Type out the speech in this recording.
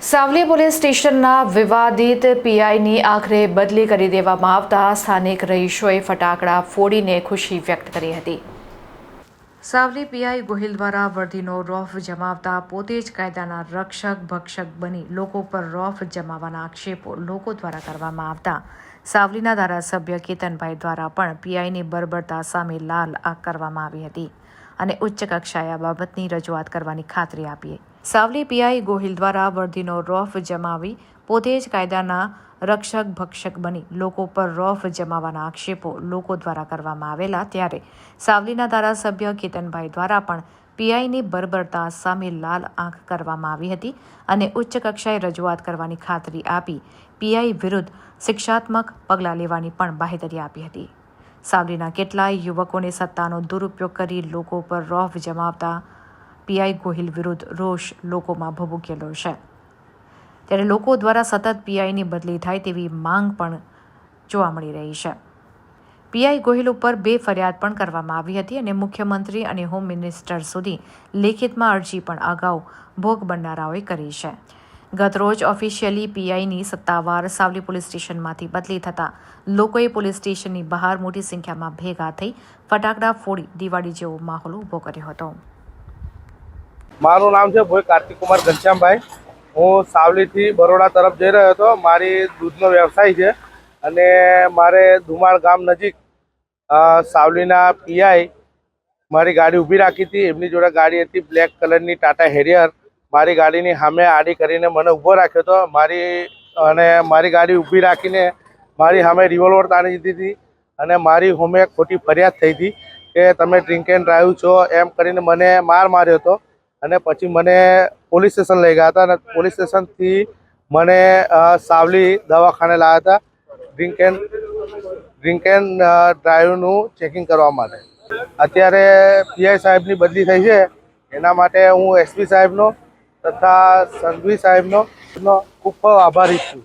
Savli police સ્ટેશનના વિવાદિત પીઆઈની આખરે બદલી કરી દેવામાં આવતા સ્થાનિક રહીશોએ ફટાકડા ફોડીને ખુશી વ્યક્ત કરી હતી. સાવલી પીઆઈ ગોહિલ દ્વારા વર્દીનો રોફ જમાવતા પોતે જ કાયદાના રક્ષક ભક્ષક બની લોકો પર રોફ જમાવવાના આક્ષેપો લોકો દ્વારા કરવામાં આવતા. સાવલીના ધારાસભ્ય કેતનભાઈ દ્વારા પણ પીઆઈની બરબરતા સામે લાલ આંખ કરવામાં આવી હતી. અને ઉચ્ચ કક્ષાએ આ બાબતની રજૂઆત કરવાની ખાતરી આપીએ. સાવલી પીઆઈ ગોહિલ દ્વારા વર્દીનો રોફ જમાવી પોતે જ કાયદાના રક્ષક ભક્ષક બની લોકો પર રોફ જમાવાના આક્ષેપો લોકો દ્વારા કરવામાં આવેલા ત્યારે સાવલીના ધારાસભ્ય કેતનભાઈ દ્વારા પણ પીઆઈની બર્બરતા સામે લાલ આંખ કરવામાં આવી હતી અને ઉચ્ચ કક્ષાએ રજૂઆત કરવાની ખાતરી આપી પીઆઈ વિરુદ્ધ શિક્ષાત્મક પગલાં લેવાની પણ બાહેધરી આપી હતી. સાવલીના કેટલાય યુવકોને સત્તાનો દુરુપયોગ કરી લોકો પર રોફ જમાવતા પીઆઈ ગોહિલ વિરુદ્ધ રોષ લોકોમાં ભભૂકેલો છે. ત્યારે લોકો દ્વારા સતત પીઆઈની બદલી થાય તેવી માંગ પણ જોવા મળી રહી છે. પીઆઈ ગોહિલ ઉપર બે ફરિયાદ પણ કરવામાં આવી હતી અને મુખ્યમંત્રી અને હોમ મિનિસ્ટર સુધી લેખિતમાં અરજી પણ અગાઉ ભોગ બનનારાઓએ કરી છે. ગતરોજ ઓફિશિયલી પીઆઈની સત્તાવાર સાવલી પોલીસ સ્ટેશનમાંથી બદલી થતાં લોકોએ પોલીસ સ્ટેશનની બહાર મોટી સંખ્યામાં ભેગા થઈ ફટાકડા ફોડી દિવાળી જેવો માહોલ ઊભો કર્યો હતો. મારું નામ છે ભોઈ કાર્તિક કુમાર ઘનશ્યામભાઈ. હું સાવલીથી બરોડા તરફ જઈ રહ્યો હતો. મારી દૂધનો વ્યવસાય છે અને મારે ધુમાળ ગામ નજીક સાવલીના પીઆઈ મારી ગાડી ઊભી રાખી હતી. એમની જોડે ગાડી હતી બ્લેક કલરની ટાટા હેરિયર. મારી ગાડીની સામે આડી કરીને મને ઊભો રાખ્યો હતો મારી, અને મારી ગાડી ઊભી રાખીને મારી સામે રિવોલ્વર તાણી દીધી હતી અને મારી હોમે ખોટી ફરિયાદ થઈ હતી કે તમે ડ્રિંક એન્ડ ડ્રાઈવ છો એમ કરીને મને માર માર્યો હતો. અને પછી મને પોલીસ સ્ટેશન લઈ ગયા હતા અને પોલીસ સ્ટેશનથી મને સાવલી દવાખાને લાવ્યા હતા ડ્રિંક એન્ડ ડ્રિંક એન્ડ ડ્રાઈવનું ચેકિંગ કરવા માટે. અત્યારે પીઆઈ સાહેબની બદલી થઈ છે. એના માટે હું એસપી સાહેબનો તથા સંઘવી સાહેબનો ખૂબ ખૂબ આભારી છું.